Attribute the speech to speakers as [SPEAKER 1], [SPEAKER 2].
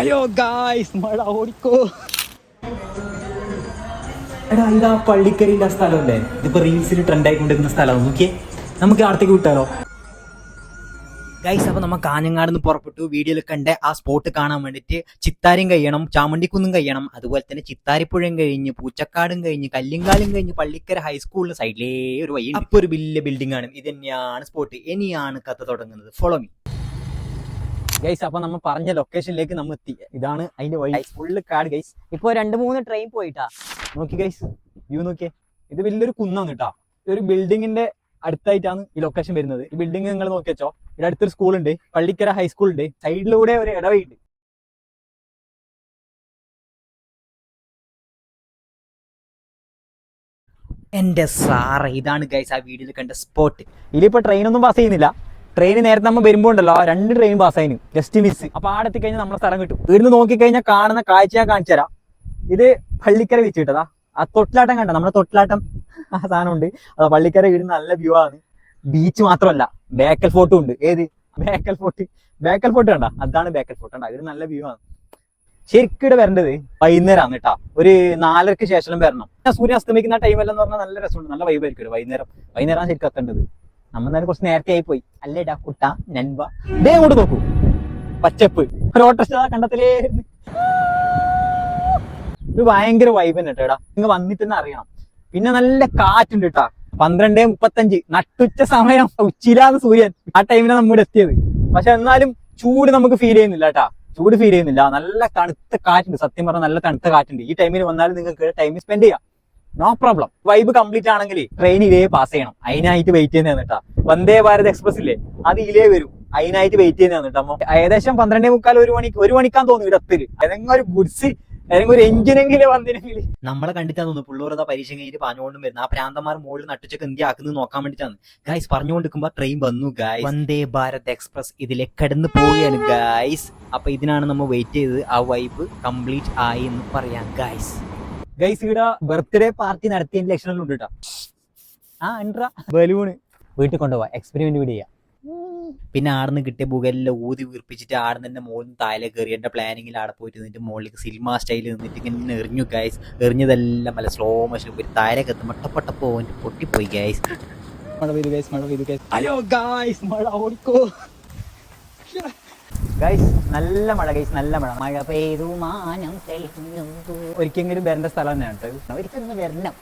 [SPEAKER 1] അയ്യോ ഗായ്സ് മഴ ഓടിക്കോ. എടാ ഇതാ പള്ളിക്കരിന്റെ ആ സ്ഥലമല്ലേ? ഇതിപ്പോ റീൽസിൽ ട്രെൻഡായി ആയിക്കൊണ്ടിരിക്കുന്ന സ്ഥലമാണ് നോക്കിയേ നമുക്ക് അടുത്തേക്ക് വിട്ടാലോ? ഗൈസ് അപ്പൊ നമ്മ കാഞ്ഞങ്ങാട് നിന്ന് പുറപ്പെട്ടു. വീഡിയോയിൽ കണ്ട ആ സ്പോട്ട് കാണാൻ വേണ്ടിട്ട് ചിത്താരും കഴിയണം ചാമണ്ടിക്കുന്നും കഴിയണം. അതുപോലെ തന്നെ ചിത്താരിപ്പുഴയും കഴിഞ്ഞ് പൂച്ചക്കാടും കഴിഞ്ഞ് കല്ലിങ്കാലും കഴിഞ്ഞ് പള്ളിക്കര ഹൈസ്കൂളിന് സൈഡിലേ ഒരു വഴി അപ്പൊ ഒരു വലിയ ബിൽഡിംഗ് ആണ്. ഇത് തന്നെയാണ് സ്പോട്ട് ഇനിയാണ് കഥ തുടങ്ങുന്നത്. ഫോളോ മീ ഗൈസ് അപ്പൊ നമ്മൾ പറഞ്ഞ ലൊക്കേഷനിലേക്ക് നമ്മൾ എത്തി. ഇതാണ് അതിന്റെ വഴി. ഫുള്ള് കാട് ഗൈസ്
[SPEAKER 2] ഇപ്പൊ രണ്ട് മൂന്ന് ട്രെയിൻ പോയിട്ടാ.
[SPEAKER 1] നോക്കി ഗൈസ് വ്യൂ നോക്കിയേ. ഇത് വലിയൊരു കുന്നാണ് കേട്ടാ ഒരു ബിൽഡിങ്ങിന്റെ അടുത്തായിട്ടാണ് ഈ ലൊക്കേഷൻ വരുന്നത്. ഈ ബിൽഡിംഗ് നിങ്ങൾ നോക്കിയച്ചോ ഇവിടെ അടുത്തൊരു സ്കൂൾ ഉണ്ട് പള്ളിക്കര ഹൈസ്കൂൾ ഉണ്ട് സൈഡിലൂടെ ഒരു ഇടവഴിയുണ്ട്. എന്റെ സാറ ഇതാണ് ഗൈസ് ആ വീഡിയോയിൽ കണ്ട സ്പോട്ട് ഇതിലിപ്പോ ട്രെയിൻ ഒന്നും പാസ് ചെയ്യുന്നില്ല. ട്രെയിൻ നേരത്തെ നമ്മൾ വരുമ്പോൾ ഉണ്ടല്ലോ രണ്ട് ട്രെയിൻ പാസ് ആയിന്. ജസ്റ്റ് മിസ് അപ്പൊ ആടെ എത്തിക്കഴിഞ്ഞാൽ നമ്മളെ സ്ഥലം കിട്ടും. ഇവിടുന്ന് നോക്കിക്കഴിഞ്ഞാൽ കാണുന്ന കാഴ്ച ഞാൻ കാണിച്ചു തരാം. ഇത് പള്ളിക്കര വെച്ച് കിട്ടതാ ആ തൊട്ടിലാട്ടം കണ്ട? നമ്മുടെ തൊട്ടിലാട്ടം ആ സാധനം ഉണ്ട്. അത് പള്ളിക്കര വീട് നല്ല വ്യൂ ആണ്. ബീച്ച് മാത്രമല്ല ബേക്കൽ ഫോർട്ടും ഉണ്ട്. ഏത്? ബേക്കൽ ഫോർട്ട് ബേക്കൽ ഫോർട്ട് കണ്ട? അതാണ് ബേക്കൽ ഫോർട്ട് കണ്ട? ഇത് നല്ല വ്യൂ ആണ്. ശരിക്കും ഇവിടെ വരേണ്ടത് വൈകുന്നേരമാണ് കേട്ടാ. ഒരു നാലരക്ക് ശേഷം വരണം. സൂര്യൻ അസ്തമിക്കുന്ന ടൈമല്ലെന്ന് പറഞ്ഞാൽ നല്ല രസമുണ്ട്. നല്ല വൈബായിരിക്കും ഇവിടെ വൈകുന്നേരം. വൈകുന്നേരമാണ് ശരിക്കും എത്തേണ്ടത്. നമ്മൾ നേരെ കുറച്ച് നേരത്തെ ആയി പോയി. അല്ലേടാ കുട്ട നൻവ. ദേ അങ്ങോട്ട് നോക്കൂ. പച്ചപ്പ്. ഒരു ഓട്ടോറിക്ഷ കണ്ടത്തിലേ. ഇത് ഭയങ്കര വൈബ് തന്നെ കേട്ടോ നിങ്ങൾ വന്നിട്ടെന്ന് അറിയണം. പിന്നെ നല്ല കാറ്റുണ്ട് കേട്ടാ പന്ത്രണ്ട് മുപ്പത്തഞ്ച്. നട്ടുച്ച സമയം. ഉച്ചിലാന്ന് സൂര്യൻ. ആ ടൈമിലാണ് നമ്മുടെ എത്തിയത്. പക്ഷെ എന്നാലും ചൂട് നമുക്ക് ഫീൽ ചെയ്യുന്നില്ല കേട്ടാ ചൂട് ഫീൽ ചെയ്യുന്നില്ല. നല്ല തണുത്ത കാറ്റുണ്ട്. സത്യം പറഞ്ഞാൽ നല്ല തണുത്ത കാറ്റുണ്ട്. ഈ ടൈമിൽ വന്നാലും നിങ്ങൾക്ക് ടൈം സ്പെൻഡ് ചെയ്യാം. നോ പ്രോബ്ലം വൈബ് കംപ്ലീറ്റ് ആണെങ്കിൽ ട്രെയിൻ ഇലേ പാസ് ചെയ്യണം. അതിനായിട്ട് വെയിറ്റ് ചെയ്യുന്ന തന്നിട്ടാ വന്ദേ ഭാരത് എക്സ്പ്രസ് ഇല്ലേ? അത് ഇലേ വരും. അതിനായിട്ട് വെയിറ്റ് ചെയ്യുന്ന കേട്ടോ അമ്മ. ഏകദേശം പന്ത്രണ്ടേ മുക്കാൽ ഒരു മണിക്ക് ഒരു മണിക്കാൻ തോന്നുന്നു ഇടത്തിൽ ഏതെങ്കിലും ഒരു ഗുഡ്സ് ഏതെങ്കിലും ഒരു എഞ്ചിനെങ്കിലും വന്നിരുന്നെങ്കിൽ. നമ്മളെ കണ്ടിട്ടാ തോന്നുന്നു പിള്ളേർ പരീക്ഷ കഴിഞ്ഞിട്ട് പറഞ്ഞുകൊണ്ടും വരുന്നത് ആ പ്രാന്തമാർ മുകളിൽ നട്ടിച്ചൊക്കെ ഇന്ത്യ ആക്കുന്നത് നോക്കാൻ വേണ്ടിട്ടാണ്. ഗൈസ് പറഞ്ഞുകൊണ്ടിരിക്കുമ്പോ ട്രെയിൻ വന്നു ഗായ്സ് വന്ദേ ഭാരത് എക്സ്പ്രസ് ഇതിലെ കടന്നു പോവുകയാണ് ഗായ്സ് അപ്പൊ ഇതിനാണ് നമ്മൾ വെയിറ്റ് ചെയ്തത്. ആ വൈബ് കംപ്ലീറ്റ് ആയി എന്ന് പറയാം ഗായ്സ് ഗൈസ് ഇവിടെ ബർത്ത്ഡേ പാർട്ടി നടത്തിയതിന്റെ ലക്ഷണങ്ങളുണ്ട് കേട്ടോ ആ എൻട്രാ ബലൂണ്. വീട്ടിൽ കൊണ്ടുപോവാ എക്സ്പെരിമെന്റ് വീട് ചെയ്യാം. പിന്നെ ആടുന്ന് കിട്ടിയ ബുകെല്ലാം ഊതി വീർപ്പിച്ചിട്ട് ആടുന്ന് തന്നെ മുകളിൽ നിന്ന് താഴെ കയറി എന്റെ പ്ലാനിങ്ങിൽ ആടെ പോയിട്ട് നിന്നിട്ട് മുകളിലേക്ക് സിനിമ സ്റ്റൈലിൽ നിന്നിട്ട് ഇങ്ങനെ എറിഞ്ഞു ഗൈസ് എറിഞ്ഞതെല്ലാം നല്ല സ്ലോ മോഷൻ പോയി താഴേക്ക് എത്തും മട്ടപ്പെട്ട പോയിട്ട് പൊട്ടിപ്പോയി ഗൈസ് മഴ പെയ്തു ഗൈസ് മഴ പെയ്തു ഗൈസ് ഹലോ ഗൈസ് മഴ ഓടിക്കോ. ഗൈസ് നല്ല മഴ ഗൈസ് നല്ല മഴ.
[SPEAKER 2] മഴ പെയ്തു മാനം
[SPEAKER 1] ഒരിക്കലും വരേണ്ട സ്ഥലം തന്നെയാണ്
[SPEAKER 2] ഒരിക്കലും വരണം